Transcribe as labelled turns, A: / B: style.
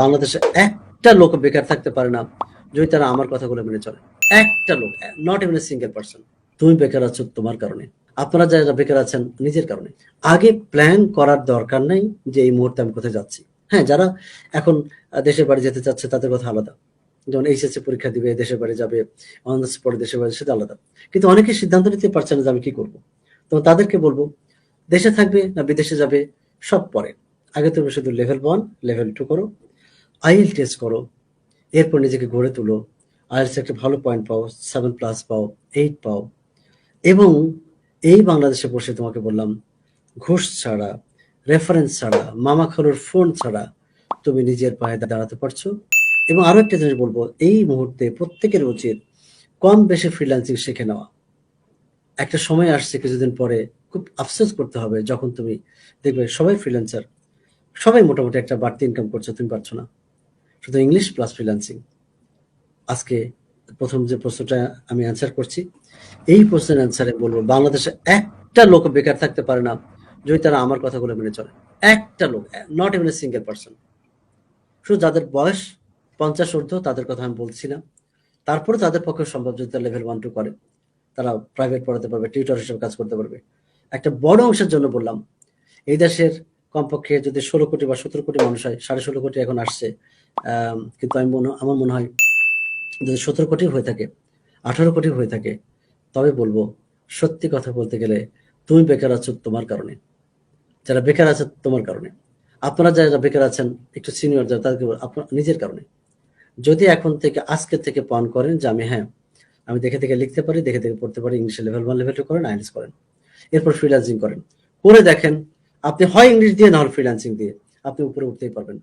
A: বাংলাদেশে একটা লোক বেকার থাকতে পারে না, যদি তারা আমার কথাগুলো মেনে চলে। একটা লোক not even a single person তুমি বেকার আছো তোমার কারণে। আপনারা যারা বেকার আছেন, নিজের কারণে। আগে প্ল্যান করার দরকার নেই যে এই মুহূর্তে আমি কোথায় যাচ্ছি। হ্যাঁ যারা এখন দেশের বাড়ি যেতে চাচ্ছে, তাদের কথা আলাদা। যেমন এইচএসসি পরীক্ষা দিবে, দেশের বাড়ি যাবে অনার্স পরে দেশের বাড়ি সেটা আলাদা। কিন্তু অনেকে সিদ্ধান্ত নিতে পারছে না যে আমি কি করব। তো তাদেরকে বলব, দেশে থাকবে না বিদেশে যাবে, সব পরে। আগে তুমি শুধু লেভেল ওয়ান লেভেল টু করো। আইএল টেস্ট করো। এরপর নিজেকে গড়ে তুলো। আইএলস একটা ভালো পয়েন্ট পাও সেভেন প্লাস পাও এইট পাও। এবং এই বাংলাদেশে বসে তোমাকে বললাম, ঘুষ ছাড়া রেফারেন্স ছাড়া, মামা খালুর ফোন ছাড়া তুমি নিজের পায়ে দাঁড়াতে পারছ। এবং আরও একটা জিনিস বলব, এই মুহূর্তে প্রত্যেকের উচিত কম বেশি ফ্রিল্যান্সিং শিখে নেওয়া। একটা সময় আসছে কিছুদিন পরে খুব আফসোস করতে হবে, যখন তুমি দেখবে সবাই ফ্রিল্যান্সার সবাই মোটামুটি একটা বাড়তি ইনকাম করছ, তুমি পারছ না। শুধু ইংলিশ প্লাস ফ্রিল্যান্সিং আজকে প্রথম যে প্রশ্নটা আমি অ্যান্সার করছি, এই প্রশ্নের অ্যান্সারে বলব, বাংলাদেশে একটা লোক বেকার থাকতে পারে না যদি তারা আমার কথাগুলো মেনে চলে। একটা লোক not even a single person শুধু যাদের বয়স পঞ্চাশ ঊর্ধ্ব, তাদের কথা আমি বলছি না। তারপরে তাদের পক্ষে সম্ভব যদি তারা লেভেল ওয়ান টু করে, তারা প্রাইভেট পড়াতে পারবে টিউটর হিসেবে কাজ করতে পারবে। একটা বড় অংশের জন্য বললাম, এই দেশের কমপক্ষে যদি ষোলো কোটি বা সতেরো কোটি মানুষ হয়, সাড়ে ষোলো কোটি এখন আসছে। কিন্তু আমি মনে, আমার মনে হয় যদি সতেরো কোটি হয়ে থাকে, আঠারো কোটি হয়ে থাকে, তবে বলব, সত্যি কথা বলতে গেলে তুমি বেকার আছো তোমার কারণে। যারা বেকার আছে তোমার কারণে। আপনারা যারা বেকার আছেন, একটু সিনিয়র যারা, তাদেরকে আপনার, নিজের কারণে। যদি এখন থেকে, আজকে থেকে পান করেন যে আমি হ্যাঁ আমি দেখে দেখে লিখতে পারি, দেখে দেখে পড়তে পারি ইংলিশে লেভেল ওয়ান লেভেল টু করেন আইএলস করেন। এরপর ফ্রিল্যান্সিং করেন। করে দেখেন আপনি হয় ইংলিশ দিয়ে না হলে ফ্রিল্যান্সিং দিয়ে আপনি উপরে উঠতেই পারবেন।